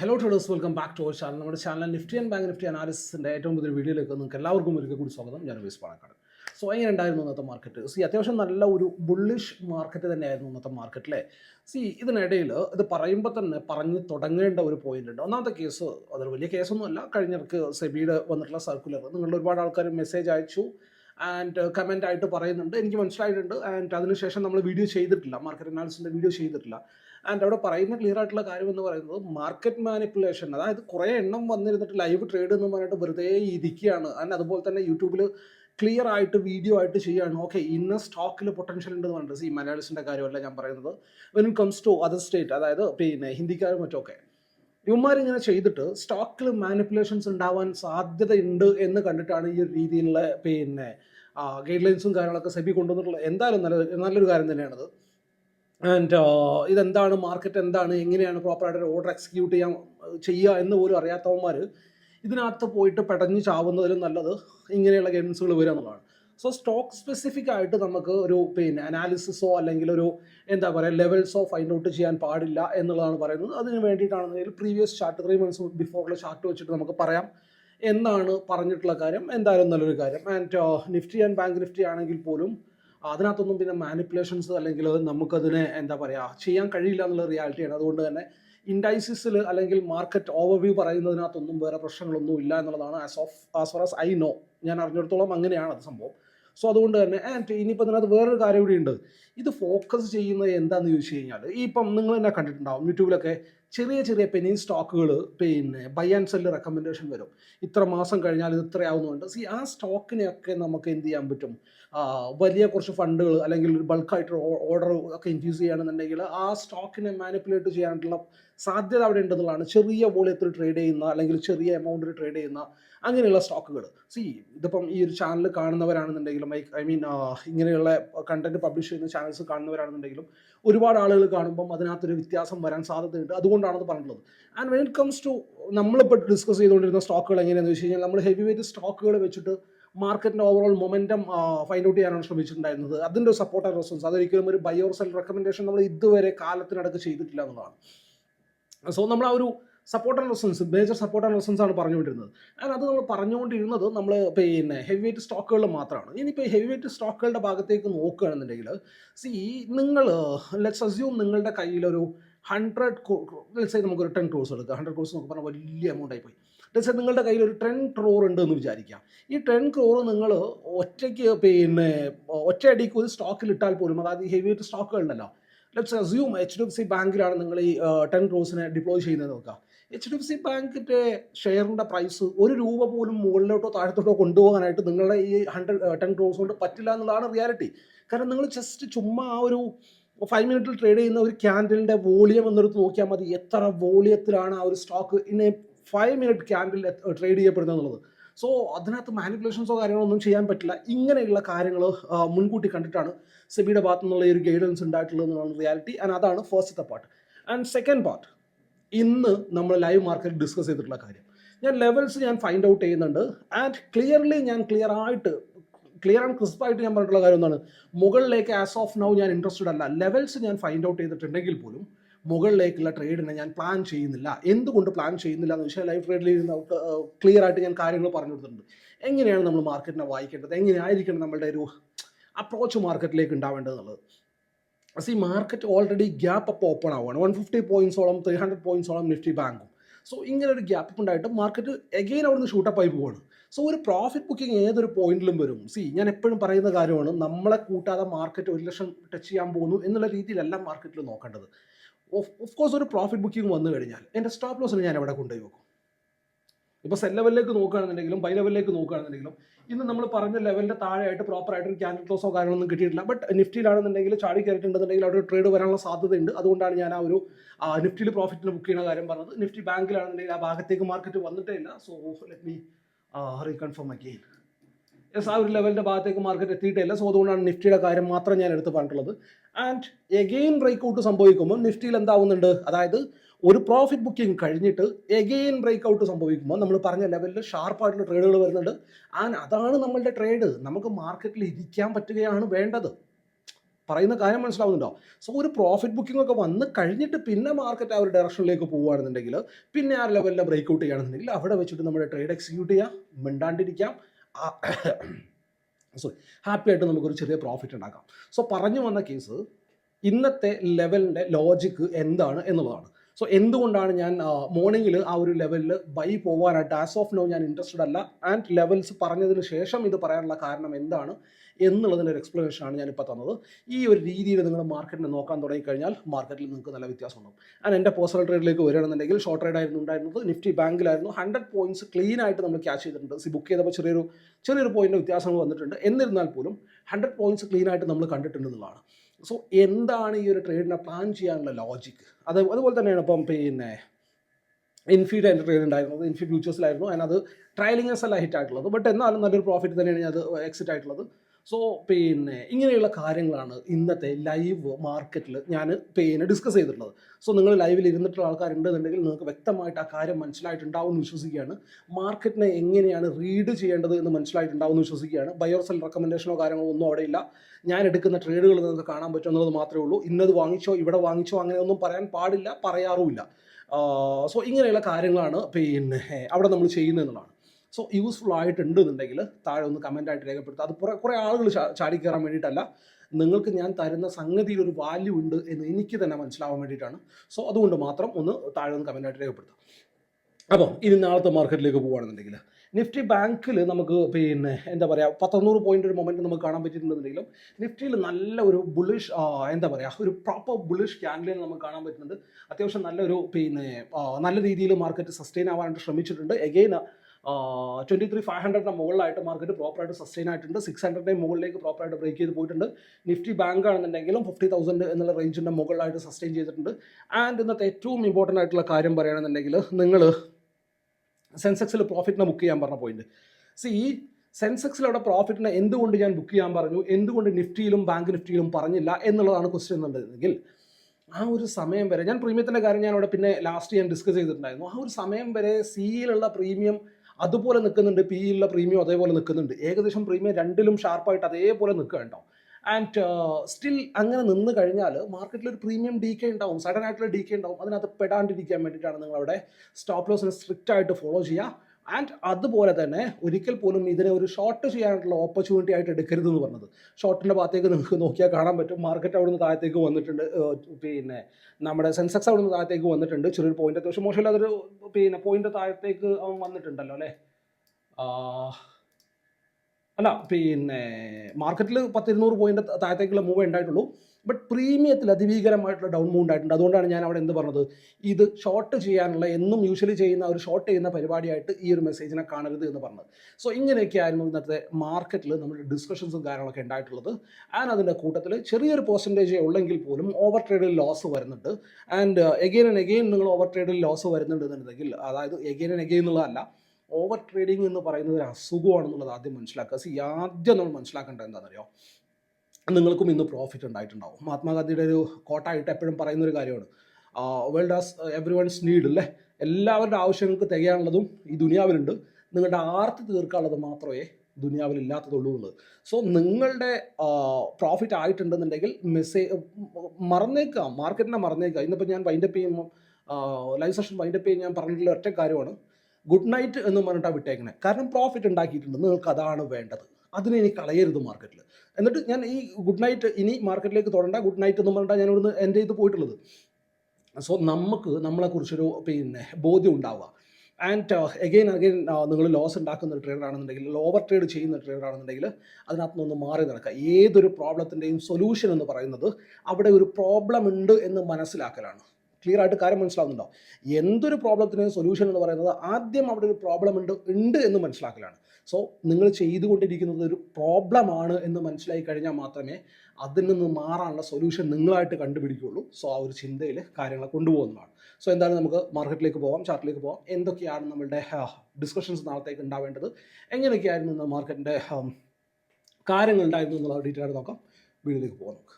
Hello traders welcome back to our channel നമ്മുടെ channel Nifty and bank Nifty അനാലിസിന്റെ ഏറ്റവും പുതിയ വീഡിയോയിലേക്ക് നിങ്ങൾക്ക് എല്ലാവർക്കും ഒരിക്കൽ കൂടി സ്വാഗതം. ഞാൻ വേസ് പാണക്കാട് സോ എങ്ങനെ ഉണ്ടായിരുന്നു ഇന്നത്തെ മാർക്കറ്റ് സി അത്യാവശ്യം നല്ല ഒരു ബുള്ളിഷ് മാർക്കറ്റ് തന്നെയായിരുന്നു ഇന്നത്തെ മാർക്കറ്റിലെ സി ഇതിനിടയിൽ ഇത് പറയുമ്പോൾ തന്നെ പറഞ്ഞ് തുടങ്ങേണ്ട ഒരു പോയിന്റ് ഉണ്ട്. ഒന്നാമത്തെ കേസ് അതൊരു വലിയ കേസൊന്നുമല്ല കഴിഞ്ഞിടക്ക് സെബിയുടെ വന്നിട്ടുള്ള സർക്കുലർ നിങ്ങളുടെ ഒരുപാട് ആൾക്കാർ മെസ്സേജ് അയച്ചു ആൻഡ് കമന്റ് ആയിട്ട് പറയുന്നുണ്ട്. എനിക്ക് മനസ്സിലായിട്ടുണ്ട്. ആൻഡ് അതിനുശേഷം നമ്മൾ വീഡിയോ ചെയ്തിട്ടില്ല. മാർക്കറ്റ് അനാലിസിന്റെ വീഡിയോ ചെയ്തിട്ടില്ല. ആൻഡ് അവിടെ പറയുന്ന ക്ലിയർ ആയിട്ടുള്ള കാര്യം എന്ന് പറയുന്നത് മാർക്കറ്റ് മാനിപ്പുലേഷൻ അതായത് കുറേ എണ്ണം വന്നിരുന്നിട്ട് ലൈവ് ട്രേഡ് എന്ന് പറഞ്ഞിട്ട് വെറുതെ ഇരിക്കുകയാണ്. ആൻഡ് അതുപോലെ തന്നെ യൂട്യൂബിൽ ക്ലിയർ ആയിട്ട് വീഡിയോ ആയിട്ട് ചെയ്യുകയാണ്. ഓക്കെ ഇന്ന സ്റ്റോക്കിൽ പൊട്ടൻഷ്യൽ ഉണ്ടെന്ന് പറഞ്ഞിട്ട്. ഈ മലയാളിസിന്റെ കാര്യമല്ല ഞാൻ പറയുന്നത്. When comes to other state അതായത് പിന്നെ ഹിന്ദിക്കാരും മറ്റൊക്കെ ഇവന്മാരിങ്ങനെ ചെയ്തിട്ട് സ്റ്റോക്കിൽ മാനിപ്പുലേഷൻസ് ഉണ്ടാവാൻ സാധ്യതയുണ്ട് എന്ന് കണ്ടിട്ടാണ് ഈ രീതിയിലുള്ള പിന്നെ ഗൈഡ് ലൈൻസും കാര്യങ്ങളൊക്കെ സെബി കൊണ്ടുവന്നിട്ടുള്ളത്. എന്തായാലും നല്ല നല്ലൊരു കാര്യം തന്നെയാണത്. ആൻഡ് ഇതെന്താണ്? മാർക്കറ്റ് എന്താണ്? എങ്ങനെയാണ് പ്രോപ്പറായിട്ട് ഒരു ഓർഡർ എക്സിക്യൂട്ട് ചെയ്യാൻ ചെയ്യുക എന്ന് പോലും അറിയാത്തവന്മാർ ഇതിനകത്ത് പോയിട്ട് പെടഞ്ഞ് ചാവുന്നതിലും നല്ലത് ഇങ്ങനെയുള്ള ഗെയിംസുകൾ വരിക എന്നുള്ളതാണ്. സോ സ്റ്റോക്ക് സ്പെസിഫിക് ആയിട്ട് നമുക്ക് ഒരു പിന്നെ അനാലിസിസോ അല്ലെങ്കിൽ ഒരു എന്താ പറയുക ലെവൽസോ ഫൈൻഡ് ഔട്ട് ചെയ്യാൻ പാടില്ല എന്നുള്ളതാണ് പറയുന്നത്. അതിന് വേണ്ടിയിട്ടാണെന്നുണ്ടെങ്കിൽ പ്രീവിയസ് ചാർട്ട് ത്രീ മന്ത്സ് ബിഫോറുള്ള ചാർട്ട് വെച്ചിട്ട് നമുക്ക് പറയാം. എന്നാണ് പറഞ്ഞിട്ടുള്ള കാര്യം. എന്തായാലും നല്ലൊരു കാര്യം. And Nifty and bank Nifty ആണെങ്കിൽ പോലും അതിനകത്തൊന്നും പിന്നെ മാനിപ്പുലേഷൻസ് അല്ലെങ്കിൽ നമുക്കതിനെ എന്താ പറയുക ചെയ്യാൻ കഴിയില്ല എന്നുള്ള റിയാലിറ്റിയാണ് അതുകൊണ്ട് തന്നെ ഇൻഡൈസിസിൽ അല്ലെങ്കിൽ മാർക്കറ്റ് ഓവർവ്യൂ പറയുന്നതിനകത്തൊന്നും വേറെ പ്രശ്നങ്ങളൊന്നും ഇല്ല എന്നുള്ളതാണ് as of as far as I know ഞാൻ അറിഞ്ഞിടത്തോളം അങ്ങനെയാണ് അത് സംഭവം. സോ അതുകൊണ്ട് തന്നെ ആൻഡ് ഇനിയിപ്പോൾ ഇതിനകത്ത് വേറൊരു കാര്യം കൂടി ഉണ്ട്. ഇത് ഫോക്കസ് ചെയ്യുന്നത് എന്താണെന്ന് ചോദിച്ചു കഴിഞ്ഞാൽ ഈ ഇപ്പം നിങ്ങൾ തന്നെ കണ്ടിട്ടുണ്ടാവും യൂട്യൂബിലൊക്കെ ചെറിയ ചെറിയ പെനി സ്റ്റോക്കുകൾ പിന്നെ ബൈ ആൻഡ് സെല്ല് റെക്കമെൻഡേഷൻ വരും. ഇത്ര മാസം കഴിഞ്ഞാൽ ഇത് ഇത്രയാവുന്നുണ്ട്. സി ആ സ്റ്റോക്കിനെയൊക്കെ നമുക്ക് എന്ത് ചെയ്യാൻ പറ്റും? വലിയ കുറച്ച് ഫണ്ടുകൾ അല്ലെങ്കിൽ ഒരു ബൾക്കായിട്ട് ഓർഡർ ഒക്കെ ഇൻഫ്യൂസ് ചെയ്യുകയാണെന്നുണ്ടെങ്കിൽ ആ സ്റ്റോക്കിനെ മാനിപ്പുലേറ്റ് ചെയ്യാനുള്ള സാധ്യത അവിടെ ഉണ്ടെന്നുള്ളതാണ്. ചെറിയ വോളിയത്തിൽ ട്രേഡ് ചെയ്യുന്ന അല്ലെങ്കിൽ ചെറിയ എമൗണ്ടിൽ ട്രേഡ് ചെയ്യുന്ന അങ്ങനെയുള്ള സ്റ്റോക്കുകൾ സി ഇതിപ്പം ഈ ഒരു ചാനൽ കാണുന്നവരാണെന്നുണ്ടെങ്കിലും ഐ മീൻ ഇങ്ങനെയുള്ള കണ്ടന്റ് പബ്ലിഷ് ചെയ്യുന്ന ചാനൽസ് കാണുന്നവരാണെന്നുണ്ടെങ്കിലും ഒരുപാട് ആളുകൾ കാണുമ്പം അതിനകത്തൊരു വ്യത്യാസം വരാൻ സാധ്യതയുണ്ട്. അതുകൊണ്ടാണെന്ന് അത് പറഞ്ഞിട്ടുള്ളത്. And when it comes to നമ്മളിപ്പോൾ ഡിസ്കസ് ചെയ്തുകൊണ്ടിരുന്ന സ്റ്റോക്കുകൾ എങ്ങനെയാണെന്ന് വെച്ച് കഴിഞ്ഞാൽ നമ്മൾ ഹെവി വെയിറ്റ് സ്റ്റോക്കുകൾ വെച്ചിട്ട് മാർക്കറ്റിന്റെ ഓവറോൾ മൊമെന്റം ഫൈൻഡ് ഔട്ട് ചെയ്യാനാണ് ശ്രമിച്ചിട്ടുണ്ടായിരുന്നത്. അതിന്റെ ഒരു സപ്പോർട്ട് ആൻഡ് റെസ്പോൺസ് അതൊരിക്കലും ഒരു ബൈ ഓർ സെൽ റെക്കമെൻഡേഷൻ നമ്മൾ ഇതുവരെ കാലത്തിനടക്ക് ചെയ്തിട്ടില്ല എന്നുള്ളതാണ്. സോ നമ്മൾ ആ ഒരു support and resistance major support and resistance ആണ് പറഞ്ഞുകൊണ്ടിരുന്നത്. ആൻഡ് അത് നമ്മൾ പറഞ്ഞുകൊണ്ടിരുന്നത് നമ്മൾ പിന്നെ ഹെവി വെയിറ്റ് സ്റ്റോക്കുകൾ മാത്രമാണ്. ഇനിയിപ്പോൾ ഹെവി വെയിറ്റ് സ്റ്റോക്കുകളുടെ ഭാഗത്തേക്ക് നോക്കുകയാണെന്നുണ്ടെങ്കിൽ സി നിങ്ങൾ ലെറ്റ്സ് അസ്യൂം നിങ്ങളുടെ കയ്യിലൊരു ഹൺഡ്രഡ് ലെറ്റ്സ് നമുക്കൊരു ടെൻ ക്രോസ് എടുക്കാം. ഹൺഡ്രഡ് ക്രോസ് നമുക്ക് പറഞ്ഞാൽ വലിയ എമൗണ്ട് ആയി പോയി ലെറ്റ്സ് നിങ്ങളുടെ കയ്യിൽ ഒരു ടെൻ ക്രോർ ഉണ്ട് എന്ന് വിചാരിക്കാം. ഈ ടെൻ ക്രോർ നിങ്ങൾ ഒറ്റയ്ക്ക് പിന്നെ ഒറ്റയടിക്ക് ഒരു സ്റ്റോക്കിൽ ഇട്ടാൽ പോലും അതായത് heavy weight സ്റ്റോക്കുകളുണ്ടല്ലോ let's assume H D F C ബാങ്കിലാണ് നിങ്ങൾ ഈ ടെൻ ക്രോസിനെ ഡിപ്ലോയ് ചെയ്യുന്നത് നോക്കുക. എച്ച് ഡി എഫ് സി ബാങ്കിന്റെ ഷെയറിന്റെ പ്രൈസ് ഒരു രൂപ പോലും മുകളിലോട്ടോ താഴത്തോട്ടോ കൊണ്ടുപോകാനായിട്ട് നിങ്ങളുടെ ഈ ഹൺഡ്രഡ് ടെൻ ക്രോസ് കൊണ്ട് പറ്റില്ല എന്നുള്ളതാണ് റിയാലിറ്റി കാരണം നിങ്ങൾ ജസ്റ്റ് ചുമ്മാ ആ ഒരു ഫൈവ് മിനിറ്റിൽ ട്രേഡ് ചെയ്യുന്ന ഒരു ക്യാൻഡലിന്റെ വോളിയം എന്നെടുത്ത് നോക്കിയാൽ മതി. എത്ര വോളിയത്തിലാണ് ആ ഒരു സ്റ്റോക്ക് ഇനി ഫൈവ് മിനിറ്റ് ക്യാൻഡിൽ ട്രേഡ് ചെയ്യപ്പെടുന്നത് എന്നുള്ളത്. സോ അതിനകത്ത് മാനിപ്പുലേഷൻസോ കാര്യങ്ങളോ ഒന്നും ചെയ്യാൻ പറ്റില്ല. ഇങ്ങനെയുള്ള കാര്യങ്ങൾ മുൻകൂട്ടി കണ്ടിട്ടാണ് സെബിയുടെ ഭാഗത്തു നിന്നുള്ള ഒരു ഗൈഡൻസ് ഉണ്ടായിട്ടുള്ളത് എന്നുള്ളതാണ് റിയാലിറ്റി ആൻഡ് അതാണ് ഫസ്റ്റത്തെ പാർട്ട് ആൻഡ് സെക്കൻഡ് പാർട്ട് ഇന്ന് നമ്മൾ ലൈവ് മാർക്കറ്റ് ഡിസ്കസ് ചെയ്തിട്ടുള്ള കാര്യം. ഞാൻ ലെവൽസ് ഞാൻ ഫൈൻഡ് ഔട്ട് ചെയ്യുന്നുണ്ട്. ആൻഡ് ക്ലിയർലി ഞാൻ ക്ലിയർ ആയിട്ട് ക്ലിയർ ആൻഡ് ക്രിസ്പ് ആയിട്ട് ഞാൻ പറഞ്ഞിട്ടുള്ള കാര്യം എന്താണ്? മുകളിലേക്ക് ആസ് ഓഫ് നൗ ഞാൻ ഇൻട്രസ്റ്റഡ് അല്ല. ലെവൽസ് ഞാൻ ഫൈൻഡ് ഔട്ട് ചെയ്തിട്ടുണ്ടെങ്കിൽ പോലും മുകളിലേക്കുള്ള ട്രേഡിനെ ഞാൻ പ്ലാൻ ചെയ്യുന്നില്ല. എന്തുകൊണ്ട് പ്ലാൻ ചെയ്യുന്നില്ല എന്ന് വെച്ചാൽ ലൈവ് ട്രേഡിൽ ഇരുന്ന് ക്ലിയർ ആയിട്ട് ഞാൻ കാര്യങ്ങൾ പറഞ്ഞു കൊടുത്തിട്ടുണ്ട്. എങ്ങനെയാണ് നമ്മൾ മാർക്കറ്റിനെ വായിക്കേണ്ടത്? എങ്ങനെയായിരിക്കണം നമ്മളുടെ ഒരു അപ്രോച്ച് മാർക്കറ്റിലേക്ക് ഉണ്ടാവേണ്ടത് എന്നുള്ളത്? സി മാർക്കറ്റ് ഓൾറെഡി ഗ്യാപ്പ് അപ്പോൾ ഓപ്പൺ ആവുകയാണ് വൺ ഫിഫ്റ്റി പോയിൻസോളം ത്രീ ഹൺഡ്രഡ് പോയിൻസോളം നിഫ്റ്റി ബാങ്കും സോ ഇങ്ങനെ ഒരു ഗ്യാപ്പ് ഉണ്ടായിട്ട് മാർക്കറ്റ് എഗെയിൻ അവിടുന്ന് ഷൂട്ടപ്പ് ആയി പോവാണ്. സോ ഒരു പ്രോഫിറ്റ് ബുക്കിംഗ് ഏതൊരു പോയിന്റിലും വരും. സി ഞാൻ എപ്പോഴും പറയുന്ന കാര്യമാണ് നമ്മളെ കൂട്ടാതെ മാർക്കറ്റ് ഒരു ലക്ഷം ടച്ച് ചെയ്യാൻ പോകുന്നു എന്നുള്ള രീതിയിലല്ല മാർക്കറ്റിൽ നോക്കേണ്ടത്. ഓഫ് കോഴ്സ് ഒരു പ്രോഫിറ്റ് ബുക്കിംഗ് വന്നു കഴിഞ്ഞാൽ എന്റെ സ്റ്റോപ്പ് ലോസിന് ഞാൻ എവിടെ കൊണ്ടുപോയി വെക്കും. ഇപ്പോൾ സെൽ ലെവലിലേക്ക് നോക്കുകയാണെന്നുണ്ടെങ്കിലും ബൈ ലെവലിലേക്ക് നോക്കുകയാണെന്നുണ്ടെങ്കിലും ഇന്ന് നമ്മൾ പറഞ്ഞ ലെവലിന്റെ താഴെയായിട്ട് പ്രോപ്പറായിട്ട് ഒരു ക്യാൻഡിൽ ക്ലോസോ കാര്യങ്ങളൊന്നും കിട്ടിയിട്ടില്ല. ബട്ട് നിഫ്റ്റിയിലാണെന്നുണ്ടെങ്കിൽ ചാടി കയറിയിട്ടുണ്ടെന്നുണ്ടെങ്കിൽ അവിടെ ട്രേഡ് വരാനുള്ള സാധ്യതയുണ്ട്. അതുകൊണ്ടാണ് ഞാൻ ആ ഒരു നിഫ്റ്റിയിൽ പ്രോഫിറ്റിന് ബുക്ക് ചെയ്യുന്ന കാര്യം പറഞ്ഞത്. നിഫ്റ്റി ബാങ്കിലാണെന്നുണ്ടെങ്കിൽ ആ ഭാഗത്തേക്ക് മാർക്കറ്റ് വന്നിട്ടേ ഇല്ല. So let me reconfirm again yes ആ ഒരു ലെവലിന്റെ ഭാഗത്തേക്ക് മാർക്കറ്റ് എത്തിയിട്ടില്ല സോ അതുകൊണ്ടാണ് നിഫ്റ്റിയുടെ കാര്യം മാത്രം ഞാൻ എടുത്ത് പറഞ്ഞിട്ടുള്ളത്. ആൻഡ് എഗെയിൻ ബ്രേക്ക് ഔട്ട് സംഭവിക്കുമ്പോൾ നിഫ്റ്റിയിൽ എന്താവുന്നുണ്ട്? അതായത് ഒരു പ്രോഫിറ്റ് ബുക്കിംഗ് കഴിഞ്ഞിട്ട് എഗെയിൻ ബ്രേക്ക് ഔട്ട് സംഭവിക്കുമ്പോൾ നമ്മൾ പറഞ്ഞ ലെവലിൽ ഷാർപ്പായിട്ടുള്ള ട്രേഡുകൾ വരുന്നുണ്ട്. ആൻഡ് അതാണ് നമ്മളുടെ ട്രേഡ് നമുക്ക് മാർക്കറ്റിൽ ഇരിക്കാൻ പറ്റുകയാണ് വേണ്ടത്. പറയുന്ന കാര്യം മനസ്സിലാവുന്നുണ്ടോ? സോ ഒരു പ്രോഫിറ്റ് ബുക്കിംഗ് ഒക്കെ വന്ന് കഴിഞ്ഞിട്ട് പിന്നെ മാർക്കറ്റ് ആ ഒരു ഡയറക്ഷനിലേക്ക് പോവുകയാണെന്നുണ്ടെങ്കിൽ പിന്നെ ആ ലെവലിൽ ബ്രേക്ക് ഔട്ട് ചെയ്യുകയാണെന്നുണ്ടെങ്കിൽ അവിടെ വെച്ചിട്ട് നമ്മുടെ ട്രേഡ് എക്സിക്യൂട്ട് ചെയ്യാം മിണ്ടാണ്ടിരിക്കാം. സോറി ഹാപ്പി ആയിട്ട് നമുക്കൊരു ചെറിയ പ്രോഫിറ്റ് ഉണ്ടാക്കാം. സോ പറഞ്ഞു വന്ന കേസ് ഇന്നത്തെ ലെവലിന്റെ ലോജിക്ക് എന്താണ് എന്നുള്ളതാണ്. സോ എന്തുകൊണ്ടാണ് ഞാൻ മോർണിംഗിൽ ആ ഒരു ലെവലിൽ ബൈ പോകാനായിട്ട് ആസ് ഓഫ് നോ ഞാൻ ഇൻട്രസ്റ്റഡ് അല്ല. ആൻഡ് ലെവൽസ് പറഞ്ഞതിന് ശേഷം ഇത് പറയാനുള്ള കാരണം എന്താണ് എന്നുള്ളതിന്റെ ഒരു എക്സ്പ്ലനേഷൻ ആണ് ഞാനിപ്പോൾ തന്നത്. ഈ ഒരു രീതിയിൽ നിങ്ങൾ മാർക്കറ്റിനെ നോക്കാൻ തുടങ്ങിക്കഴിഞ്ഞാൽ മാർക്കറ്റിൽ നിങ്ങൾക്ക് നല്ല വ്യത്യാസം ഉണ്ടാവും. ആൻഡ് എന്റെ പേഴ്സണൽ ട്രേഡിലേക്ക് വരികയാണെന്നുണ്ടെങ്കിൽ ഷോർട്ട് ട്രേഡ് ആയിരുന്നു ഉണ്ടായിരുന്നത് നിഫ്റ്റി ബാങ്കിലായിരുന്നു ഹൺഡ്രഡ് പോയിന്റ്സ് ക്ലീൻ ആയിട്ട് നമ്മൾ ക്യാച്ച് ചെയ്തിട്ടുണ്ട്. സി ബുക്ക് ചെയ്തപ്പോൾ ചെറിയൊരു ചെറിയൊരു പോയിന്റ് വ്യത്യാസങ്ങൾ വന്നിട്ടുണ്ട്. എന്നിരുന്നാൽ പോലും ഹൺഡ്രഡ് പോയിന്റ്സ് ക്ലീൻ ആയിട്ട് നമ്മൾ കണ്ടിട്ടുണ്ട് എന്നുള്ളതാണ്. സോ എന്താണ് ഈ ഒരു ട്രേഡിനെ പ്ലാൻ ചെയ്യാനുള്ള ലോജിക് അത് അതുപോലെ തന്നെയാണ് ഇപ്പം പിന്നെ ഇൻഫിയുടെ എന്റെ ട്രേഡ് ഉണ്ടായിരുന്നത് ഇൻഫി ഫ്യൂച്ചേഴ്സിലായിരുന്നു അതിനത് ട്രയലിങ്ങേഴ്സ് അല്ല ഹിറ്റ് ആയിട്ടുള്ളത്. ബട്ട് എന്നാലും നല്ലൊരു പ്രോഫിറ്റ് തന്നെയാണ് അത് എക്സിറ്റ് ആയിട്ടുള്ളത്. സോ പിന്നെ ഇങ്ങനെയുള്ള കാര്യങ്ങളാണ് ഇന്നത്തെ ലൈവ് മാർക്കറ്റിൽ ഞാൻ പിന്നെ ഡിസ്കസ് ചെയ്തിട്ടുള്ളത്. സോ നിങ്ങൾ ലൈവിൽ ഇരുന്നിട്ടുള്ള ആൾക്കാരുണ്ടെന്നുണ്ടെങ്കിൽ നിങ്ങൾക്ക് വ്യക്തമായിട്ട് ആ കാര്യം മനസ്സിലായിട്ടുണ്ടാവും എന്ന് വിശ്വസിക്കുകയാണ് മാർക്കറ്റിനെ എങ്ങനെയാണ് റീഡ് ചെയ്യേണ്ടത് എന്ന് മനസ്സിലായിട്ടുണ്ടാവും എന്ന് വിശ്വസിക്കുകയാണ് ബയോ സെൽ റെക്കമെൻഡേഷനോ കാര്യങ്ങളോ ഒന്നും അവിടെ ഇല്ല. ഞാൻ എടുക്കുന്ന ട്രേഡുകൾ നിങ്ങൾക്ക് കാണാൻ പറ്റുമെന്നുള്ളത് മാത്രമേ ഉള്ളൂ. ഇന്നത് വാങ്ങിച്ചോ ഇവിടെ വാങ്ങിച്ചോ അങ്ങനെ ഒന്നും പറയാൻ പാടില്ല പറയാറുമില്ല. സോ ഇങ്ങനെയുള്ള കാര്യങ്ങളാണ് പിന്നെ അവിടെ നമ്മൾ ചെയ്യുന്നതെന്നുള്ളതാണ് സോ യൂസ്ഫുൾ ആയിട്ടുണ്ട് എന്നുണ്ടെങ്കിൽ താഴെ ഒന്ന് കമന്റ് ആയിട്ട് രേഖപ്പെടുത്തുക. അത് കുറേ കുറേ ആളുകൾ ചാടി കയറാൻ വേണ്ടിയിട്ടല്ല. നിങ്ങൾക്ക് ഞാൻ തരുന്ന സംഗതിയിൽ ഒരു വാല്യൂ ഉണ്ട് എന്ന് എനിക്ക് തന്നെ മനസ്സിലാവാൻ വേണ്ടിയിട്ടാണ്. സോ അതുകൊണ്ട് മാത്രം ഒന്ന് താഴെ ഒന്ന് കമന്റ് ആയിട്ട് രേഖപ്പെടുത്തുക. അപ്പോൾ ഇനി നാളത്തെ മാർക്കറ്റിലേക്ക് പോകുകയാണെന്നുണ്ടെങ്കിൽ നിഫ്റ്റി ബാങ്കിൽ നമുക്ക് പിന്നെ എന്താ പറയുക പത്തൊന്നൂറ് പോയിന്റ് ഒരു മൊമെന്റ് നമുക്ക് കാണാൻ പറ്റിയിട്ടുണ്ടെങ്കിലും നിഫ്റ്റിയിൽ നല്ല ഒരു ബുളിഷ് എന്താ പറയുക ഒരു പ്രോപ്പർ ബുളിഷ് ക്യാൻഡിൽ നമുക്ക് കാണാൻ പറ്റുന്നുണ്ട്. അത്യാവശ്യം നല്ലൊരു പിന്നെ നല്ല രീതിയിൽ മാർക്കറ്റ് സസ്റ്റെയിൻ ആവാനായിട്ട് ശ്രമിച്ചിട്ടുണ്ട്. എഗെയിൻ ട്വന്റി ത്രീ ഫൈവ് ഹൺഡ്രഡിന് മുകളിലായിട്ട് മാർക്കറ്റ് പ്രോപ്പറായിട്ട് സസ്റ്റെയിൻ ആയിട്ടുണ്ട്. സിക്സ് ഹൺഡ്രഡിന്റെ മുകളിലേക്ക് പ്രോപ്പറായിട്ട് ബ്രേക്ക് ചെയ്ത് പോയിട്ടുണ്ട്. നിഫ്റ്റി ബാങ്ക് ആണെന്നുണ്ടെങ്കിലും ഫിഫ്റ്റി തൗസൻഡ് എന്നുള്ള റേഞ്ചിന്റെ മുകളിലായിട്ട് സസ്റ്റെയിൻ ചെയ്തിട്ടുണ്ട്. ആൻഡ് ഇന്നത്തെ ഏറ്റവും ഇമ്പോർട്ടന്റ് ആയിട്ടുള്ള കാര്യം പറയുകയാണെന്നുണ്ടെങ്കിൽ നിങ്ങൾ സെൻസെക്സിൽ പ്രോഫിറ്റിനെ ബുക്ക് ചെയ്യാൻ പറഞ്ഞ പോയിന്റ് സി ഈ സെൻസെക്സിൽ പ്രോഫിറ്റിനെ എന്തുകൊണ്ട് ഞാൻ ബുക്ക് ചെയ്യാൻ പറഞ്ഞു? എന്തുകൊണ്ട് നിഫ്റ്റിയിലും ബാങ്ക് നിഫ്റ്റിയിലും പറഞ്ഞില്ല എന്നുള്ളതാണ് ക്വസ്റ്റ്യൻ എന്നുണ്ടെങ്കിൽ ആ ഒരു സമയം വരെ ഞാൻ പ്രീമിയത്തിന്റെ കാര്യം ഞാൻ അവിടെ പിന്നെ ലാസ്റ്റ് ഞാൻ ഡിസ്കസ് ചെയ്തിട്ടുണ്ടായിരുന്നു. ആ ഒരു സമയം വരെ സിയിലുള്ള പ്രീമിയം അതുപോലെ നിൽക്കുന്നുണ്ട് പി യിലുള്ള പ്രീമിയം അതേപോലെ നിൽക്കുന്നുണ്ട്. ഏകദേശം പ്രീമിയം രണ്ടിലും ഷാർപ്പായിട്ട് അതേപോലെ നിൽക്കുക കേട്ടോ. ആൻഡ് സ്റ്റിൽ അങ്ങനെ നിന്ന് കഴിഞ്ഞാൽ മാർക്കറ്റിൽ ഒരു പ്രീമിയം ഡി കെ ഉണ്ടാവും. സഡൻ ആയിട്ടുള്ള ഡി കെ ഉണ്ടാവും. അതിനകത്ത് പെടാണ്ടിരിക്കാൻ വേണ്ടിയിട്ടാണ് നിങ്ങൾ അവിടെ സ്റ്റോപ്പ് ലോസിനെ സ്ട്രിക്റ്റ് ആയിട്ട് ഫോളോ ചെയ്യുക. ആൻഡ് അതുപോലെ തന്നെ ഒരിക്കൽ പോലും ഇതിനെ ഒരു ഷോർട്ട് ചെയ്യാനുള്ള ഓപ്പർച്യൂണിറ്റി ആയിട്ട് എടുക്കരുത് എന്ന് പറഞ്ഞത് ഷോർട്ടിന്റെ ഭാഗത്തേക്ക് നിങ്ങൾക്ക് നോക്കിയാൽ കാണാൻ പറ്റും. മാർക്കറ്റ് അവിടെ നിന്ന് താഴത്തേക്ക് വന്നിട്ടുണ്ട്. പിന്നെ നമ്മുടെ സെൻസെക്സ് അവിടെ നിന്ന് താഴത്തേക്ക് വന്നിട്ടുണ്ട്. ചെറിയൊരു പോയിന്റ് അത്യാവശ്യം മോശമില്ലാതൊരു പിന്നെ പോയിന്റ് താഴത്തേക്ക് അവൻ വന്നിട്ടുണ്ടല്ലോ അല്ലേ? അല്ല പിന്നെ മാർക്കറ്റിൽ പത്തിരുന്നൂറ് പോയിന്റ് താഴത്തേക്കുള്ള മൂവ് ഉണ്ടായിട്ടുള്ളൂ. ബട്ട് പ്രീമിയത്തിൽ അതിഭീകരമായിട്ടുള്ള ഡൗൺ മൂവ് ഉണ്ടായിട്ടുണ്ട്. അതുകൊണ്ടാണ് ഞാൻ അവിടെ എന്ത് പറഞ്ഞത്? ഇത് ഷോർട്ട് ചെയ്യാനുള്ള എന്നും യൂഷ്വലി ചെയ്യുന്ന ഒരു ഷോർട്ട് ചെയ്യുന്ന പരിപാടിയായിട്ട് ഈ ഒരു മെസ്സേജിനെ കാണരുത് എന്ന് പറഞ്ഞത്. സോ ഇങ്ങനെയൊക്കെ ആയിരുന്നു ഇന്നത്തെ മാർക്കറ്റിൽ നമ്മുടെ ഡിസ്കഷൻസും കാര്യങ്ങളൊക്കെ ഉണ്ടായിട്ടുള്ളത്. ആൻഡ് അതിന്റെ കൂട്ടത്തിൽ ചെറിയൊരു പെർസെന്റേജ് ഉള്ളെങ്കിൽ പോലും ഓവർ ട്രേഡിൽ ലോസ് വരുന്നുണ്ട്. ആൻഡ് എഗെയിൻ ആൻഡ് എഗെയിൻ നിങ്ങൾ ഓവർ ട്രേഡിൽ ലോസ് വരുന്നുണ്ട് എന്നുണ്ടെങ്കിൽ അതായത് എഗെയിൻ ആൻഡ് എഗെയിൻ എന്നുള്ളതല്ല ഓവർ ട്രേഡിംഗ് എന്ന് പറയുന്നത് ഒരു അസുഖമാണെന്നുള്ളത് ആദ്യം മനസ്സിലാക്കുക. സി ആദ്യം നമ്മൾ മനസ്സിലാക്കേണ്ടത് എന്താണെന്നറിയോ? നിങ്ങൾക്കും ഇന്ന് പ്രോഫിറ്റ് ഉണ്ടായിട്ടുണ്ടാവും. മഹാത്മാഗാന്ധിയുടെ ഒരു കോട്ടായിട്ട് എപ്പോഴും പറയുന്ന ഒരു കാര്യമാണ്. World as every once need അല്ലേ എല്ലാവരുടെ ആവശ്യങ്ങൾക്ക് തികയാനുള്ളതും ഈ ദുനിയാവിലുണ്ട് നിങ്ങളുടെ ആർത്തി തീർക്കാനുള്ളത് മാത്രമേ ദുനിയാവിൽ ഇല്ലാത്തതുള്ളൂ ഉള്ളത് സോ നിങ്ങളുടെ പ്രോഫിറ്റ് ആയിട്ടുണ്ടെന്നുണ്ടെങ്കിൽ മെസ്സേജ് മറന്നേക്കുക. മാർക്കറ്റിനെ മറന്നേക്കുക. ഇന്നിപ്പോൾ ഞാൻ വൈൻഡപ്പ് ചെയ്യുമ്പോൾ ലൈവ് സെഷൻ വൈൻഡപ്പ് ചെയ്യാൻ ഞാൻ പറഞ്ഞിട്ടുള്ള ഒറ്റ കാര്യമാണ്. ഗുഡ് നൈറ്റ് എന്ന് പറഞ്ഞിട്ടാണ് വിട്ടേക്കണേ. കാരണം പ്രോഫിറ്റ് ഉണ്ടാക്കിയിട്ടുണ്ട്. നിങ്ങൾക്ക് അതാണ് വേണ്ടത്. അതിനെ ഇനി കളയരുത് മാർക്കറ്റിൽ എന്നിട്ട് ഞാൻ ഈ ഗുഡ് നൈറ്റ് ഇനി മാർക്കറ്റിലേക്ക് തുടണ്ട ഗുഡ് നൈറ്റ് എന്ന് പറഞ്ഞാൽ ഞാൻ ഇവിടുന്ന് എന്റെ ഇത് പോയിട്ടുള്ളത്. സോ നമുക്ക് നമ്മളെക്കുറിച്ചൊരു പിന്നെ ബോധ്യം ഉണ്ടാവുക. ആൻഡ് എഗെയിൻ അഗെയിൻ നിങ്ങൾ ലോസ് ഉണ്ടാക്കുന്ന ഒരു ട്രേഡർ ആണെന്നുണ്ടെങ്കിൽ ഓവർ ട്രേഡ് ചെയ്യുന്ന ട്രേഡർ ആണെന്നുണ്ടെങ്കിൽ അതിനകത്ത് നിന്ന് മാറി നടക്കുക. ഏതൊരു പ്രോബ്ലത്തിന്റെയും സൊല്യൂഷൻ എന്ന് പറയുന്നത് അവിടെ ഒരു പ്രോബ്ലം ഉണ്ട് എന്ന് മനസ്സിലാക്കലാണ്. ക്ലിയർ ആയിട്ട് കാര്യം മനസ്സിലാവുന്നുണ്ടോ? എന്തൊരു പ്രോബ്ലത്തിന്റെയും സൊല്യൂഷൻ എന്ന് പറയുന്നത് ആദ്യം അവിടെ ഒരു പ്രോബ്ലം ഉണ്ട് ഉണ്ട് എന്ന് മനസ്സിലാക്കലാണ്. സോ നിങ്ങൾ ചെയ്തുകൊണ്ടിരിക്കുന്നത് ഒരു പ്രോബ്ലമാണ് എന്ന് മനസ്സിലായി കഴിഞ്ഞാൽ മാത്രമേ അതിൽ നിന്ന് മാറാനുള്ള സൊല്യൂഷൻ നിങ്ങളായിട്ട് കണ്ടുപിടിക്കുകയുള്ളൂ. സോ ആ ഒരു ചിന്തയിൽ കാര്യങ്ങളെ കൊണ്ടുപോകുന്നതാണ്. സോ എന്തായാലും നമുക്ക് മാർക്കറ്റിലേക്ക് പോകാം ചാർട്ടിലേക്ക് പോകാം എന്തൊക്കെയാണ് നമ്മളുടെ ഡിസ്കഷൻസ് നാളത്തേക്ക് ഉണ്ടാവേണ്ടത്? എങ്ങനെയൊക്കെയായിരുന്നു മാർക്കറ്റിന്റെ കാര്യങ്ങൾ ഉണ്ടായിരുന്നു എന്നുള്ള ഡീറ്റെയിൽ ആയിട്ട് നോക്കാം. വീഡിയോയിലേക്ക് പോകാം നമുക്ക്.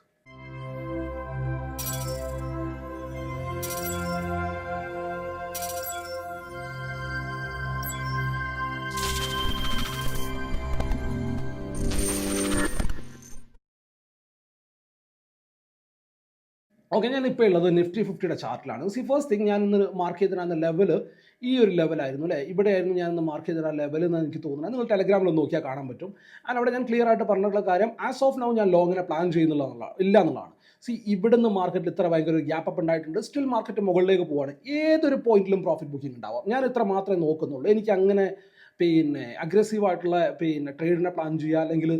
ഓക്കെ ഞാൻ ഇപ്പോൾ ഉള്ളത് നിഫ്റ്റി ഫിഫ്റ്റിയുടെ ചാർട്ടിലാണ് സി ഫസ്റ്റ് തിങ് ഞാൻ ഇന്ന് മാർക്ക് ചെയ്തിരുന്ന ലെവൽ ഈ ഒരു ലെവലായിരുന്നു അല്ലേ? ഇവിടെയായിരുന്നു ഞാൻ ഇന്ന് മാർക്ക് ചെയ്തിരുന്ന ലെവൽ എന്ന് എനിക്ക് തോന്നുന്നത്. നിങ്ങൾ ടെലഗ്രാമിൽ നോക്കിയാൽ കാണാൻ പറ്റും. ആൻഡ് അവിടെ ഞാൻ ക്ലിയർ ആയിട്ട് പറഞ്ഞിട്ടുള്ള കാര്യം ആസ് ഓഫ് നൗ ഞാൻ ലോങ്ങിനെ പ്ലാൻ ചെയ്യുന്നുള്ള ഇല്ല എന്നുള്ളതാണ് സി ഇവിടുന്ന് മാർക്കറ്റിൽ ഇത്ര ഭയങ്കര ഒരു ഗ്യാപ്പ് അപ്പ് ഉണ്ടായിട്ടുണ്ട്. സ്റ്റിൽ മാർക്കറ്റ് മുകളിലേക്ക് പോവാണ്. ഏതൊരു പോയിന്റിലും പ്രോഫിറ്റ് ബുക്കിംഗ് ഉണ്ടാവാം. ഞാൻ ഇത്ര മാത്രമേ നോക്കുന്നുള്ളൂ. എനിക്ക് അങ്ങനെ പിന്നെ അഗ്രസീവായിട്ടുള്ള പിന്നെ ട്രേഡിനെ പ്ലാൻ ചെയ്യുക അല്ലെങ്കിൽ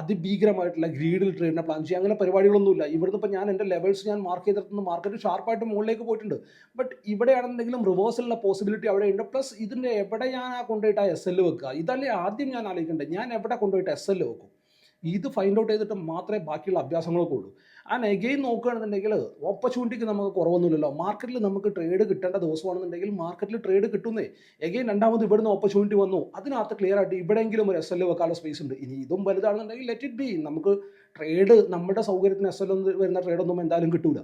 അതിഭീകരമായിട്ടുള്ള ഗ്രീഡിൽ ട്രേഡിനെ പ്ലാൻ ചെയ്യുക അങ്ങനെ പരിപാടികളൊന്നുമില്ല. ഇവിടുന്ന് ഇപ്പോൾ ഞാൻ എന്റെ ലെവൽസ് ഞാൻ മാർക്ക് ചെയ്തിടത്തുനിന്ന് മാർക്കറ്റ് ഷാർപ്പായിട്ട് മുകളിലേക്ക് പോയിട്ടുണ്ട്. ബട്ട് ഇവിടെയാണെന്നുണ്ടെങ്കിലും റിവേഴ്സലിന്റെ പോസിബിലിറ്റി അവിടെ ഉണ്ട്. പ്ലസ് ഇതിന്റെ എവിടെ ഞാൻ ആ കൊണ്ടുപോയിട്ട് ആ എസ് എൽ വെക്കുക? ഇതല്ലേ ആദ്യം ഞാൻ ആലോചിക്കേണ്ടത്. ഞാൻ എവിടെ കൊണ്ടുപോയിട്ട് എസ് എൽ വെക്കും? ഇത് ഫൈൻഡ് ഔട്ട് ചെയ്തിട്ട് മാത്രമേ ബാക്കിയുള്ള അഭ്യാസങ്ങളൊക്കെ ഉള്ളൂ. ആൻഡ് എഗെയിൻ നോക്കുകയാണെന്നുണ്ടെങ്കിൽ ഓപ്പർച്യൂണിറ്റിക്ക് നമുക്ക് കുറവൊന്നുമില്ലല്ലോ. മാർക്കറ്റിൽ നമുക്ക് ട്രേഡ് കിട്ടേണ്ട ദിവസമാണെന്നുണ്ടെങ്കിൽ മാർക്കറ്റിൽ ട്രേഡ് കിട്ടുന്നേ. എഗെയിൻ രണ്ടാമത് ഇവിടുന്ന് ഓപ്പർച്യൂണിറ്റി വന്നു. അതിനകത്ത് ക്ലിയർ ആയിട്ട് ഇവിടെയെങ്കിലും ഒരു എസ് എൽ വെക്കാനുള്ള സ്പേസ് ഉണ്ട്. ഇനി ഇതും വലുതാണെന്നുണ്ടെങ്കിൽ ലെറ്റ് ഇറ്റ് ബി നമുക്ക് ട്രേഡ് നമ്മുടെ സൗകര്യത്തിന് എസ് എൽ വരുന്ന ട്രേഡൊന്നും എന്തായാലും കിട്ടൂല.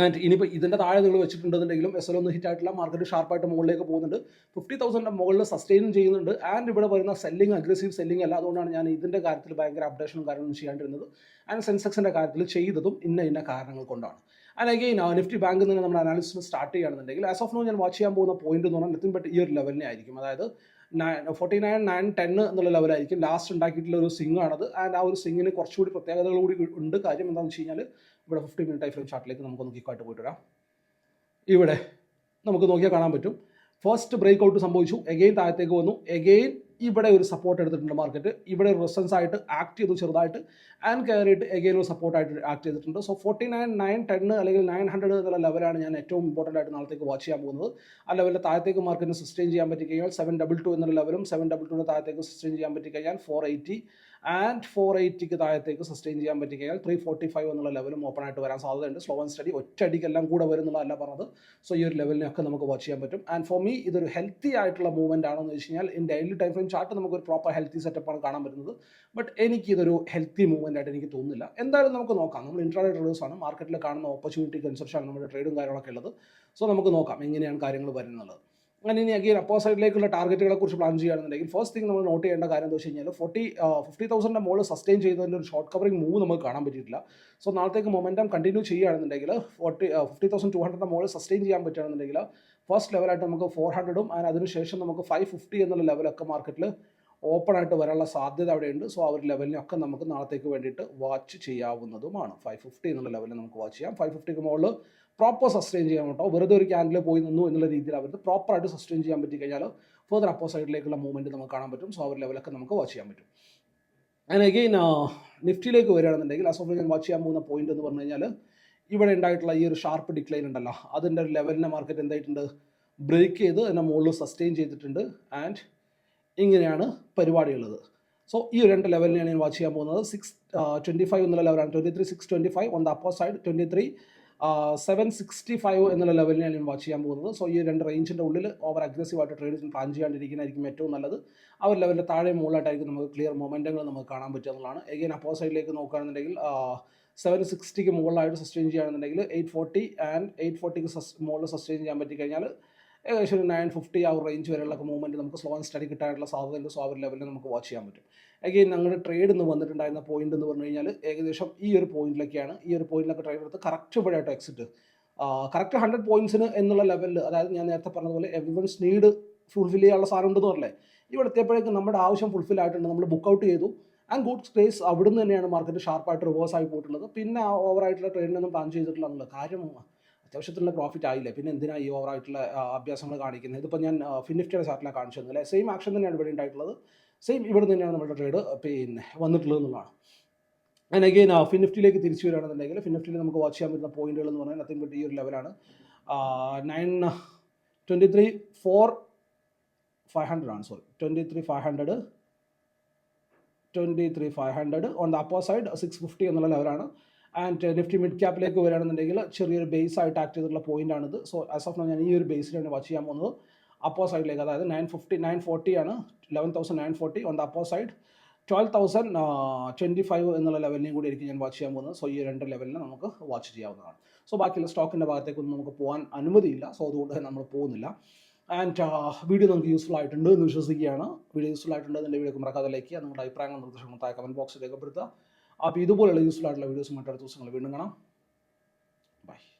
ആൻഡ് ഇനിയിപ്പോൾ ഇതിന്റെ താഴെ നിങ്ങൾ വെച്ചിട്ടുണ്ടെന്നുണ്ടെങ്കിലും എസ് എൽ ഒന്ന് ഹിറ്റ് ആയിട്ടില്ല മാർക്കറ്റ് ഷാർപ്പായിട്ട് മുകളിലേക്ക് പോകുന്നുണ്ട്. ഫിഫ്റ്റി തൗസൻഡിന്റെ മുകളിൽ സസ്റ്റെയിനും ചെയ്യുന്നുണ്ട്. ആൻഡ് ഇവിടെ വരുന്ന സെല്ലിംഗ് അഗ്രസീവ് സെല്ലിംഗ് അല്ല. അതുകൊണ്ടാണ് ഞാൻ ഇതിന്റെ കാര്യത്തിൽ ഭയങ്കര അപ്ഡേഷനും കാര്യങ്ങളും ചെയ്യാണ്ടിരുന്നത്. ആൻഡ് സെൻസെക്സിന്റെ കാര്യത്തിൽ ചെയ്തതും ഇന്ന ഇന്ന കാരണങ്ങൾ കൊണ്ടാണ്. ആൻഡ് അഗെയിൻ നിഫ്റ്റി ബാങ്കിൽ നിന്ന് നമ്മുടെ അനാലിസിസ് സ്റ്റാർട്ട് ചെയ്യുകയാണെന്നുണ്ടെങ്കിൽ ആസ് ഓഫ് നോ ഞാൻ വാച്ച് ചെയ്യാൻ പോകുന്ന പോയിന്റ് എന്ന് പറഞ്ഞാൽ നിത്തിൻ ബട്ട് ഈ ഒരു ലെവലിനെ ആയിരിക്കും. അതായത് ഫോർട്ടി നയൻ നയൻ ടെൻ എന്നുള്ള ലെവലായിരിക്കും ലാസ്റ്റ് ഉണ്ടാക്കിയിട്ടുള്ള ഒരു സിംഗ് ആണത്. ആൻഡ് ആ ഒരു സിംഗിന് കുറച്ചുകൂടി പ്രത്യേകതകൾ കൂടി ഉണ്ട്. കാര്യം എന്താണെന്ന് വെച്ച് കഴിഞ്ഞാൽ ഇവിടെ ഫിഫ്റ്റി മിനിറ്റ് ടൈം ഫ്രെയിം ചാർട്ടിലേക്ക് നമുക്കൊന്ന് കിക്കായിട്ട് പോയിട്ട് വരാം. ഇവിടെ നമുക്ക് നോക്കിയാൽ കാണാൻ പറ്റും. ഫസ്റ്റ് ബ്രേക്ക് ഔട്ട് സംഭവിച്ചു. എഗെയിൻ താഴത്തേക്ക് വന്നു. എഗെയിൻ ഇവിടെ ഒരു സപ്പോർട്ട് എടുത്തിട്ടുണ്ട് മാർക്കറ്റ് ഇവിടെ റെസൻസ് ആയിട്ട് ആക്ട് ചെയ്തു ചെറുതായിട്ട്. ആൻഡ് കയറിയിട്ട് എഗെയിൻ ഒരു സപ്പോർട്ടായിട്ട് ആക്ട് ചെയ്തിട്ടുണ്ട്. So forty nine nine ten അല്ലെങ്കിൽ നയൻ ഹൺഡ്രഡ് എന്നുള്ള ലെവലാണ് ഞാൻ ഏറ്റവും ഇമ്പോർട്ടന്റ് ആയിട്ട് നാളത്തേക്ക് വാച്ച് ചെയ്യാൻ പോകുന്നത്. ആ ലെവലിൽ താഴത്തേക്ക് മാർക്കറ്റിന് സസ്റ്റെയിൻ ചെയ്യാൻ പറ്റി കഴിഞ്ഞാൽ സെവൻ ഡബിൾ ടു എന്നുള്ള ലെവലും സെവൻ ഡബിൾ ടുവിന് താഴത്തേക്ക് സസ്റ്റെയിൻ ചെയ്യാൻ പറ്റി കഴിഞ്ഞാൽ ഫോർ എയ്റ്റി ആൻഡ് ഫോർ എയ്റ്റിക്ക് താഴത്തേക്ക് സസ്റ്റെയിൻ ചെയ്യാൻ പറ്റി കഴിഞ്ഞാൽ ത്രീ ഫോർട്ടി ഫൈവ് എന്നുള്ള ലെവലും ഓപ്പൺ ആയിട്ട് വരാൻ സാധ്യതയുണ്ട്. സ്ലോ ആൻഡ് സ്റ്റഡി ഒറ്റയടിക്കെല്ലാം കൂടെ വരുന്നുള്ളതല്ല പറഞ്ഞത്. സോ ഈ ഒരു ലെവലിനൊക്കെ നമുക്ക് വാച്ച് ചെയ്യാൻ പറ്റും. ആൻഡ് ഫോർ മീ ഇതൊരു ഹെൽത്തി ആയിട്ടുള്ള മൂവ്മെന്റ് ആണെന്ന് വെച്ച് കഴിഞ്ഞാൽ in daily time frame chart നമുക്ക് ഒരു പ്രോപ്പർ ഹെൽത്തി സെറ്റപ്പാണ് കാണാൻ പറ്റുന്നത്. ബട്ട് എനിക്ക് ഇതൊരു ഹെൽത്തി മൂവ്മെന്റ് ആയിട്ട് എനിക്ക് തോന്നുന്നില്ല. എന്തായാലും നമുക്ക് നോക്കാം. നമ്മൾ ഇൻട്രാഡേ ട്രേഡേഴ്സ് ആണ്. മാർക്കറ്റിൽ കാണുന്ന ഓപ്പർച്യൂണിറ്റിക്ക് അനുസരിച്ചാണ് നമ്മുടെ ട്രേഡും കാര്യങ്ങളൊക്കെ ഉള്ളത്. സോ നമുക്ക് നോക്കാം എങ്ങനെയാണ് കാര്യങ്ങൾ വരുന്നത്. അങ്ങനെ ഇനി അഗെയിൻ അപ്പോ സൈഡിലേക്കുള്ള ടാർഗറ്റുകളെ കുറിച്ച് പ്ലാൻ ചെയ്യുകയാണെന്നുണ്ടെങ്കിൽ ഫസ്റ്റ് തിങ് നമ്മൾ നോട്ട് ചെയ്യേണ്ട കാര്യം എന്താ വെച്ച് കഴിഞ്ഞാൽ ഫോർട്ടി ഫിഫ്റ്റി തൗസൻഡിന്റെ മുകളിൽ സസ്റ്റെയിൻ ചെയ്തതിന്റെ ഒരു ഷോർട്ട് കവറിംഗ് മൂവ് നമുക്ക് കാണാൻ പറ്റിയിട്ടില്ല. സോ നാളത്തേക്ക് മൊമെന്റം കണ്ടിന്യൂ ചെയ്യുകയാണെന്നുണ്ടെങ്കിൽ ഫോർട്ടി ഫിഫ്റ്റി തൗസൻഡ് ടു ഹൺഡ്രഡിന്റെ മുകളിൽ സസ്റ്റെയിൻ ചെയ്യാൻ പറ്റുകയാണെന്നുണ്ടെങ്കിൽ ഫസ്റ്റ് ലെവലായിട്ട് നമുക്ക് ഫോർ ഹൺഡ്രഡും ആൻഡ് അതിനുശേഷം നമുക്ക് ഫൈവ് ഫിഫ്റ്റി എന്നുള്ള ലെവലൊക്കെ മാർക്കറ്റിൽ ഓപ്പൺ ആയിട്ട് വരാനുള്ള സാധ്യത അവിടെയുണ്ട്. സോ ആ ഒരു ലെവലിനൊക്കെ നമുക്ക് നാളത്തേക്ക് വേണ്ടിയിട്ട് വാച്ച് ചെയ്യാവുന്നതുമാണ്. ഫൈവ് ഫിഫ്റ്റി എന്നുള്ള ലെവലിൽ നമുക്ക് വാച്ച് ചെയ്യാം. ഫൈവ് ഫിഫ്റ്റിക്ക് മുകളിൽ പ്രോപ്പർ സസ്റ്റെയിൻ ചെയ്യാൻ കേട്ടോ വെറുതെ ഒരു ക്യാൻഡിൽ പോയി നിന്നു എന്നുള്ള രീതിയിൽ അവർക്ക് പ്രോപ്പറായിട്ട് സസ്റ്റെയിൻ ചെയ്യാൻ പറ്റി കഴിഞ്ഞാൽ ഫർദർ അപ്പോ സൈഡിലേക്കുള്ള മൂവ്മെന്റ് നമുക്ക് കാണാൻ പറ്റും. സോ അവർ ലെവലൊക്കെ നമുക്ക് വാച്ച് ചെയ്യാൻ പറ്റും. ആൻഡ് അഗെയിൻ നിഫ്റ്റിയിലേക്ക് വരികയാണെന്നുണ്ടെങ്കിൽ അസോഫ് ഞാൻ വാച്ച് ചെയ്യാൻ പോകുന്ന പോയിന്റ് എന്ന് പറഞ്ഞു കഴിഞ്ഞാൽ ഇവിടെ ഉണ്ടായിട്ടുള്ള ഈ ഒരു ഷാർപ്പ് ഡിക്ലൈൻ ഉണ്ടല്ലോ. അതിന്റെ ഒരു ലെവലിനെ മാർക്കറ്റ് എന്തായിട്ടുണ്ട്? ബ്രേക്ക് ചെയ്ത് എന്നെ മുകളിൽ സസ്റ്റെയിൻ ചെയ്തിട്ടുണ്ട്. ആൻഡ് ഇങ്ങനെയാണ് പരിപാടിയുള്ളത്. സോ ഈ രണ്ട് ലെവലിനെയാണ് ഞാൻ വാച്ച് ചെയ്യാൻ പോകുന്നത്. സിക്സ് ട്വന്റി ഫൈവ് എന്നുള്ള ലെവലാണ് twenty three six twenty five on the upper side twenty three seven sixty five എന്നുള്ള ലെവലിനാണ് ഞാൻ വാച്ച് ചെയ്യാൻ പോകുന്നത്. സോ ഈ രണ്ട് റേഞ്ചിന്റെ ഉള്ളിൽ ഓവർ അഗ്രസീവായിട്ട് ട്രേഡ് പ്ലാൻ ചെയ്യാണ്ടിരിക്കുന്നതായിരിക്കും ഏറ്റവും നല്ലത്. ആ ഒരു ലെവലിന്റെ താഴെ മുകളിലായിട്ടായിരിക്കും നമുക്ക് ക്ലിയർ മൊമെന്റങ്ങൾ നമുക്ക് കാണാൻ പറ്റുക എന്നുള്ളതാണ്. എഗെയിൻ അപ്പോ സൈഡിലേക്ക് നോക്കുകയാണെന്നുണ്ടെങ്കിൽ സെവൻ സിക്സ്റ്റിക്ക് മുകളിലായിട്ട് സസ്റ്റെയിൻ ചെയ്യുകയാണെന്നുണ്ടെങ്കിൽ എയ്റ്റ് ഫോർട്ടി ആൻഡ് എയ്റ്റ് ഫോർട്ടിക്ക് സസ് മുകളിൽ സസ്റ്റെയിൻ ചെയ്യാൻ പറ്റി കഴിഞ്ഞാൽ ഏകദേശം ഒരു നയൻ ഫിഫ്റ്റി ആ റേഞ്ച് വരെയുള്ള മൂവ്മെന്റ് നമുക്ക് സ്ലോ ആൻഡ് സ്റ്റഡി കിട്ടാനുള്ള സാധ്യതയുണ്ട്. സോ ലെവലിൽ നമുക്ക് വാച്ച് ചെയ്യാൻ പറ്റും. അഗെയിൻ ഞങ്ങളുടെ ട്രേഡ് എന്ന് വന്നിട്ടുണ്ടായിരുന്ന പോയിന്റ് എന്ന് പറഞ്ഞു കഴിഞ്ഞാൽ ഏകദേശം ഈ ഒരു പോയിന്റിലൊക്കെയാണ് ഈ ഒരു പോയിന്റിലൊക്കെ ട്രേഡ് എടുത്ത് കറക്റ്റ് ഇവിടെയായിട്ട് എക്സിറ്റ് കറക്റ്റ് ഹൺഡ്രഡ് പോയിന്റ്സിന് എന്നുള്ള ലെവലിൽ അതായത് ഞാൻ നേരത്തെ പറഞ്ഞതുപോലെ എവറിവൺസ് നീഡ് ഫുൾഫിൽ ചെയ്യാനുള്ള സാധനം ഉണ്ടെന്ന് പറഞ്ഞേ ഇവിടെ എത്തിയപ്പോഴേക്കും നമ്മുടെ ആവശ്യം ഫുൾഫിൽ ആയിട്ടുണ്ട്. നമ്മൾ ബുക്ക് ഔട്ട് ചെയ്തു. ആൻഡ് ഗുഡ് സ്പേസ് അവിടുന്ന് തന്നെയാണ് മാർക്കറ്റ് ഷാർപ്പായിട്ട് റിവേഴ്സ് ആയി പോയിട്ടുള്ളത്. പിന്നെ ഓവറായിട്ടുള്ള ട്രേഡിനൊന്നും പ്ലാൻ ചെയ്തിട്ടില്ല എന്നുള്ള കാര്യം അത്യാവശ്യത്തിലുള്ള പ്രോഫിറ്റ് ആയില്ലേ? പിന്നെ എന്തിനാണ് ഈ ഓവറായിട്ടുള്ള അഭ്യാസങ്ങൾ കാണിക്കുന്നത്? ഇതിപ്പോൾ ഞാൻ ഫിനിഫ്റ്റിയുടെ ചാർട്ടിലാണ് കാണിച്ചു തന്നില്ലേ സെയിം ആക്ഷൻ തന്നെയാണ് ഇവിടെ ഉണ്ടായിട്ടുള്ളത്. സെയിം ഇവിടെ തന്നെയാണ് നമ്മുടെ ട്രേഡ് പിന്നെ വന്നിട്ടുള്ളത് എന്നുള്ളതാണ്. ആൻഡ് അഗെയിൻ ഫിനിഫ്റ്റിയിലേക്ക് തിരിച്ചു വരികയാണെന്നുണ്ടെങ്കിൽ ഫിനിഫ്റ്റിയിൽ നമുക്ക് വാച്ച് ചെയ്യാൻ പറ്റുന്ന പോയിന്റുകൾ എന്ന് പറഞ്ഞാൽ നത്തിങ് ബട്ട് ഈ ഒരു ലെവലാണ് nine twenty three four five hundred ആണ് sorry twenty three five hundred twenty three five hundred on the upper side six fifty എന്നുള്ള ലെവലാണ് ആൻഡ് നിഫ്റ്റി മിഡ് ക്യാപ്പിലേക്ക് വരികയാണെന്നുണ്ടെങ്കിൽ ചെറിയൊരു ബേസ് ആയിട്ട് ആക്ട് ചെയ്തിട്ടുള്ള പോയിന്റ് ആണിത്. സോ ആസ് ഓഫ് നോ ഞാൻ ഈ ഒരു ബേസിലാണ് വാച്ച് ചെയ്യാൻ പോകുന്നത്. അപ്പോ സൈഡിലേക്ക് അതായത് നയൻ ഫിഫ്റ്റി നയൻ ഫോർട്ടി ആണ്. Eleven thousand nine forty on the upper side twelve thousand twenty five എന്നുള്ള ലെവലിനെയും കൂടി ആയിരിക്കും ഞാൻ വാച്ച് ചെയ്യാൻ പോകുന്നത്. സോ ഈ രണ്ട് ലെവലിനെ നമുക്ക് വാച്ച് ചെയ്യാവുന്നതാണ്. സോ ബാക്കിയുള്ള സ്റ്റോക്കിന്റെ ഭാഗത്തേക്കൊന്നും നമുക്ക് പോകാൻ അനുമതിയില്ല. സോ അതുകൊണ്ട് തന്നെ നമ്മൾ പോകുന്നില്ല. ആൻഡ് വീഡിയോ നമുക്ക് യൂസ്ഫുൾ ആയിട്ടുണ്ട് എന്ന് വിശ്വസിക്കുകയാണ്. വീഡിയോ യൂസ്ഫുൾ ആയിട്ടുണ്ട് എന്നുള്ള വീഡിയോ മറക്കാതെ ലൈക്ക് ചെയ്യുക. നിങ്ങളുടെ അഭിപ്രായങ്ങൾ നിർദ്ദേശങ്ങൾ താഴെ കമന്റ് ബോക്സിൽ രേഖപ്പെടുത്തുക. അപ്പോൾ ഇതുപോലുള്ള യൂസ്ഫുൾ ആയിട്ടുള്ള വീഡിയോസ് മറ്റടുത്ത ദിവസങ്ങൾ വീണ്ടും കാണാം. ബൈ